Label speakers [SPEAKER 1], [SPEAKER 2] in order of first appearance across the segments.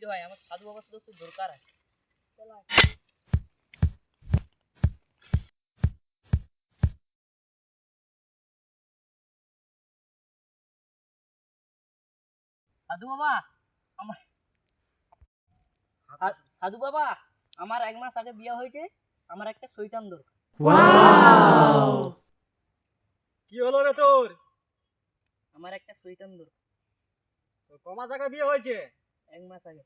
[SPEAKER 1] কি ভাই আমার সাধু বাবা শুধু একটু দরকার আছে। সাধু বাবা আমার সাধু বাবা আমার এক মাস আগে বিয়ে হয়েছে আমার একটা শৈতান দরকার।
[SPEAKER 2] কি হলো রে তোর?
[SPEAKER 1] আমার একটা শৈতান দরকার।
[SPEAKER 2] তোর ক আগে বিয়ে হয়েছে?
[SPEAKER 1] এক মাস আগে।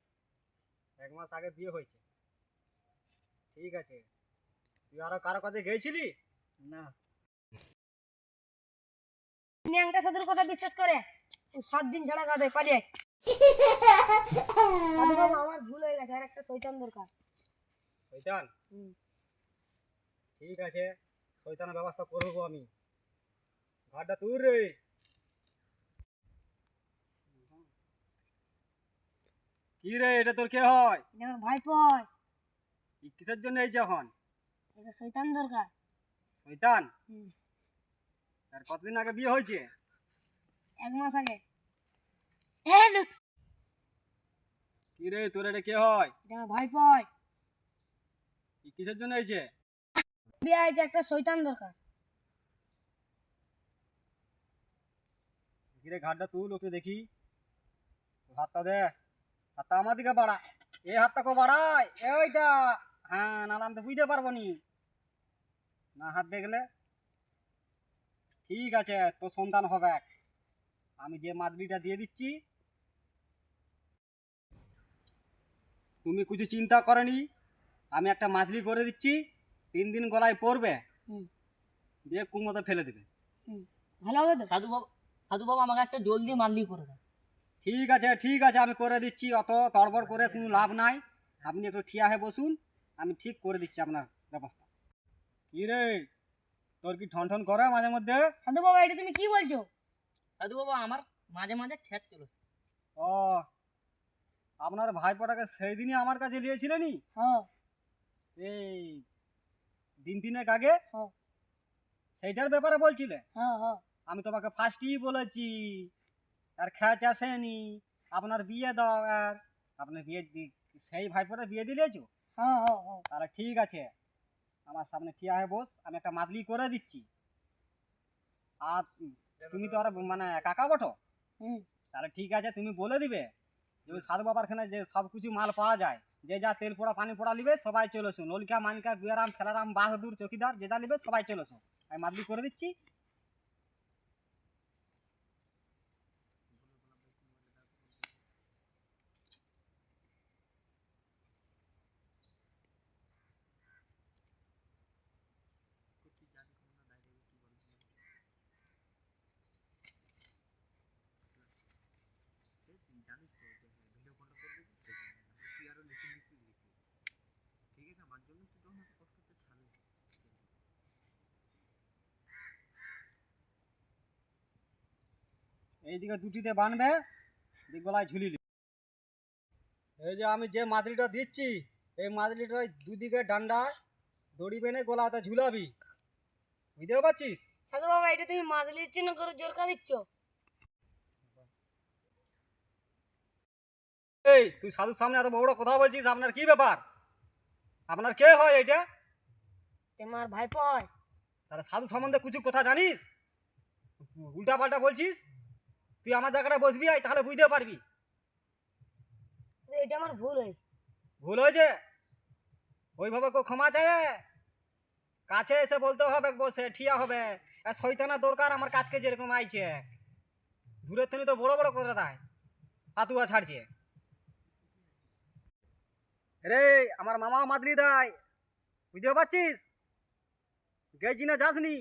[SPEAKER 2] এক মাস আগে বিয়ে হয়েছে। ঠিক আছে। তুই আরও কারও কাছে গেছিলি
[SPEAKER 1] না।
[SPEAKER 3] ন্যাংটা সাধুর কথা বিশ্বাস করে? ও সাত দিন ছাড়া কাঁদে পালিয়ে সাধু বাবা আমার ভুল হয়ে গেছে আর একটা শৈতান দরকার।
[SPEAKER 2] শৈতান
[SPEAKER 3] হুম।
[SPEAKER 2] ঠিক আছে শৈতানের ব্যবস্থা করব আমি। ঘরটা তুই রে। কি রে এটা তোর কে হয়?
[SPEAKER 3] এটা আমার ভাইপো হয়।
[SPEAKER 2] ই কিসের জন্য এই এখন?
[SPEAKER 3] এটা শৈতান দরকার।
[SPEAKER 2] শৈতান
[SPEAKER 3] হুম।
[SPEAKER 2] আর কতদিন আগে বিয়ে হয়েছে?
[SPEAKER 3] এক মাস আগে। এ
[SPEAKER 2] কি রে তোর এটা কে হয়?
[SPEAKER 3] এটা আমার ভাইপো হয়।
[SPEAKER 2] ই কিসের জন্য হয়েছে?
[SPEAKER 3] বিয়ে হয়েছে একটা শৈতান দরকার।
[SPEAKER 2] ধীরে ঘাটটা তুল একটু দেখি। তোর হাতটা দে। হাতটা আমার দিকে বাড়া। এ হাতটা কো বাড়াই এ ওইটা হ্যাঁ নাহলে আমি তো বুঝতে পারব নি। না হাত দেখলে? ঠিক আছে তোর সন্তান হবে আমি যে মাদলিটা দিয়ে দিচ্ছি। তুমি কিছু চিন্তা করেনি? আমি একটা মাদলি করে দিচ্ছি। তিন দিন গলায় পড়বে। দিয়ে কুমোতে ফেলে দেবে।
[SPEAKER 3] ভালো হবে তো?
[SPEAKER 1] সাধু বাবা সাধু বাবা আমাকে একটা জলদি মানলি করে দেয়
[SPEAKER 2] ঠিক আছে ঠিক আছে আমি করে দিচ্ছি অত তড়বড় করে কোনো লাভ নাই। আপনি একটু ঠিয়া হয়ে বসুন আমি ঠিক করে দিচ্ছি আপনার ব্যবস্থা। কি রে? তোর কি ঠন ঠন করে মাঝে মধ্যে?
[SPEAKER 3] সাধু বাবা এটা তুমি কি বলছো?
[SPEAKER 1] সাধু বাবা আমার মাঝে মাঝে খ্যাত চলে
[SPEAKER 2] ও আপনার ভাইপোটাকে সেই দিনই আমার কাছে নিয়েছিলেনি
[SPEAKER 3] হ্যাঁ।
[SPEAKER 2] এই দিন তিনেক আগে?
[SPEAKER 3] হ্যাঁ।
[SPEAKER 2] সেইটার ব্যাপারে বলছিলে?
[SPEAKER 3] হ্যাঁ হ্যাঁ।
[SPEAKER 2] আমি তোমাকে ফার্স্টই বলেছি। আর খ্যাচ আসেনি আপনার বিয়ে দাও আর। আপনার বিয়ে সেই ভাইপোটা বিয়ে দিলেছো
[SPEAKER 3] হ্যাঁ হ্যাঁ হ্যাঁ।
[SPEAKER 2] তাহলে ঠিক আছে। আমার সামনে ঠিয়া হয়ে বস আমি একটা মাদলি করে দিচ্ছি। আর তুমি তো আর মানে কাকা বটো? তাহলে ঠিক আছে তুমি বলে দিবে। যে ওই সাধু বাবার খানে যে সব কিছু মাল পাওয়া যায় যে যা তেল পোড়া পানি পোড়া নিবে সবাই চলে আসুন নলিকা মানিকা গুয়ারাম ফেলারাম বাহাদুর চকিদার যে যা নিবে সবাই চলে আসুন আমি মাদলি করে দিচ্ছি। এইদিকে দুটিতে বানবে গলায় ঝুলিলি এই যে আমি যে মাদলিটা দিচ্ছি এই মাদলিটা দুদিকে ডান্ডা দড়ি বেনে গলাতে ঝুলাবি। বুঝতেও পারছিস?
[SPEAKER 3] সাধু বাবা এটা তুমি মাদলির চিহ্ন করে জোরকা দিচ্ছ?
[SPEAKER 2] এই তুই সাধুর সামনে এত বড় বড় কথা বলছিস আপনার কি ব্যাপার? আপনার কে হয় এটা
[SPEAKER 3] তোমার ভাইপো হয়।
[SPEAKER 2] তাহলে সাধু সম্বন্ধে কিছু কথা জানিস? উল্টা পাল্টা বলছিস? তুই আমার জায়গাটা বসবি আয় তাহলে বুঝতে পারবি।
[SPEAKER 3] এটা আমার ভুল হয়েছে।
[SPEAKER 2] ভুল হয়েছে? ওইভাবে কেউ ক্ষমা চায়? কাছে এসে বলতে হবে বসে ঠিয়া হবে। আর শৈতানা দরকার আমার কাছকে যেরকম আইছে। দূরের থেকে তো বড় বড় কথা দেয় হাতুয়া ছাড়ছে। রে আমার মামা মাদরি দেয় বুঝতে পারছিস? গেছি না যাসনি।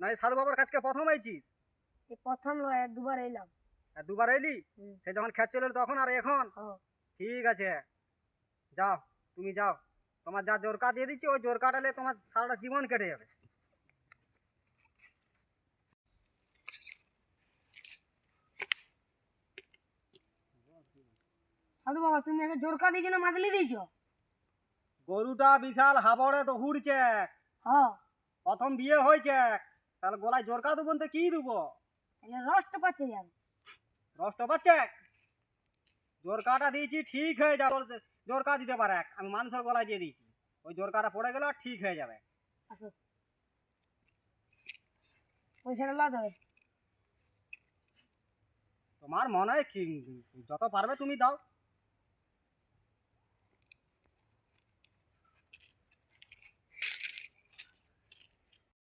[SPEAKER 2] না সাধু বাবার কাছকে প্রথম আইছিস।
[SPEAKER 3] এই প্রথম লয় দুবার এলাম।
[SPEAKER 2] দুবার এলি? সে যখন খেত চলে তখন আর এখন? ঠিক আছে। যাও তুমি যাও। তোমার যা জোরকা দিয়ে দিচ্ছি ওই জোর কাটালে তোমার সারাটা জীবন কেটে যাবে।
[SPEAKER 3] সাধু বাবা তুমি আগে জোরকা দিয়েছ না মাদলি দিয়েছ?
[SPEAKER 2] গরুটা বিশাল হাবড়ে তো হুড়ছে।
[SPEAKER 3] হ্যাঁ
[SPEAKER 2] প্রথম বিয়ে হয়েছে। তাহলে গলায় জোরকা দেবো তো কি দেবো?
[SPEAKER 3] রসটা পাচ্ছে যাবে
[SPEAKER 2] রসটা পাচ্ছে জোরকাটা দিয়েছি ঠিক হয়ে যাবে। ওর যে- দিতে পারে এক। আমি মানুষের গলায় দিয়ে দিয়েছি। ওই জোর কাটা পড়ে গেলে ঠিক হয়ে যাবে।
[SPEAKER 3] পয়সাটা লা তবে
[SPEAKER 2] তোমার মনে হয় যত পারবে তুমি দাও।